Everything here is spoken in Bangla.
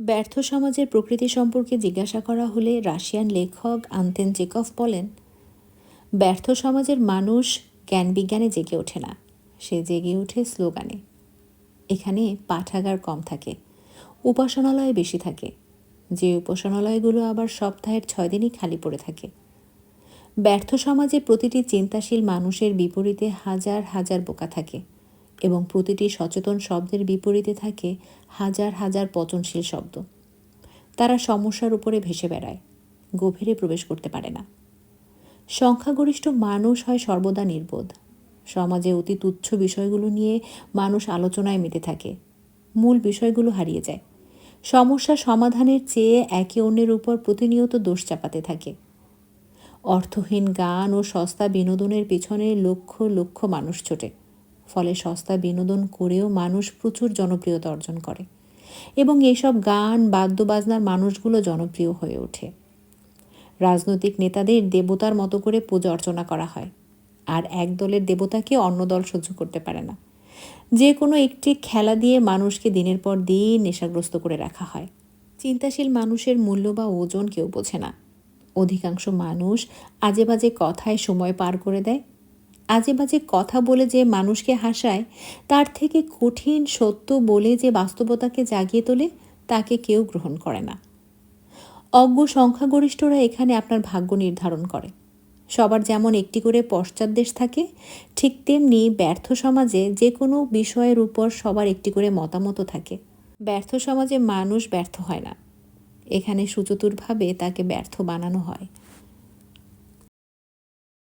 ব্যর্থ সমাজের প্রকৃতি সম্পর্কে জিজ্ঞাসা করা হলে রাশিয়ান লেখক আন্তেন চেকভ বলেন, ব্যর্থ সমাজের মানুষ জ্ঞান বিজ্ঞানে জেগে ওঠে না। সে জেগে ওঠে স্লোগানে। এখানে পাঠাগার কম থাকে, উপাসনালয় বেশি থাকে। যে উপাসনালয়গুলো আবার সপ্তাহের ছয় দিনই খালি পড়ে থাকে। ব্যর্থ সমাজে প্রতিটি চিন্তাশীল মানুষের বিপরীতে হাজার হাজার বোকা থাকে। এবং প্রতিটি সচেতন শব্দের বিপরীতে থাকে হাজার হাজার পচনশীল শব্দ। তারা সমস্যার উপরে ভেসে বেড়ায়, গভীরে প্রবেশ করতে পারে না। সংখ্যাগরিষ্ঠ মানুষ হয় সর্বদা নির্বোধ। সমাজে অতি তুচ্ছ বিষয়গুলো নিয়ে মানুষ আলোচনায় মেতে থাকে। মূল বিষয়গুলো হারিয়ে যায়। সমস্যা সমাধানের চেয়ে একে অন্যের উপর প্রতিনিয়ত দোষ চাপাতে থাকে। অর্থহীন গান ও সস্তা বিনোদনের পিছনে লক্ষ লক্ষ মানুষ ছোটে। ফলে সস্তা বিনোদন করেও মানুষ প্রচুর জনপ্রিয়তা অর্জন করে এবং এইসব গান, বাদ্যবাজনার মানুষগুলো জনপ্রিয় হয়ে ওঠে। রাজনৈতিক নেতাদের দেবতার মতো করে পূজা অর্চনা করা হয়। আর এক দলের দেবতাকে অন্য দল সহ্য করতে পারে না। যে কোনো একটি খেলা দিয়ে মানুষকে দিনের পর দিন নেশাগ্রস্ত করে রাখা হয়। চিন্তাশীল মানুষের মূল্য বা ওজন কেউ বোঝে না। অধিকাংশ মানুষ আজে বাজে কথায় সময় পার করে দেয় আজে বাজে কথা বলে যে মানুষকে হাসায়, তার থেকে কঠিন সত্য বলে যে বাস্তবতাকে জাগিয়ে তোলে, তাকে কেউ গ্রহণ করে না। অজ্ঞ সংখ্যাগরিষ্ঠরা এখানে আপনার ভাগ্য নির্ধারণ করে। সবার যেমন একটি করে পশ্চাৎদেশ থাকে, ঠিক তেমনি ব্যর্থ সমাজে যে কোনো বিষয়ের উপর সবার একটি করে মতামত থাকে। ব্যর্থ সমাজে মানুষ ব্যর্থ হয় না। এখানে সুচতুরভাবে তাকে ব্যর্থ বানানো হয়।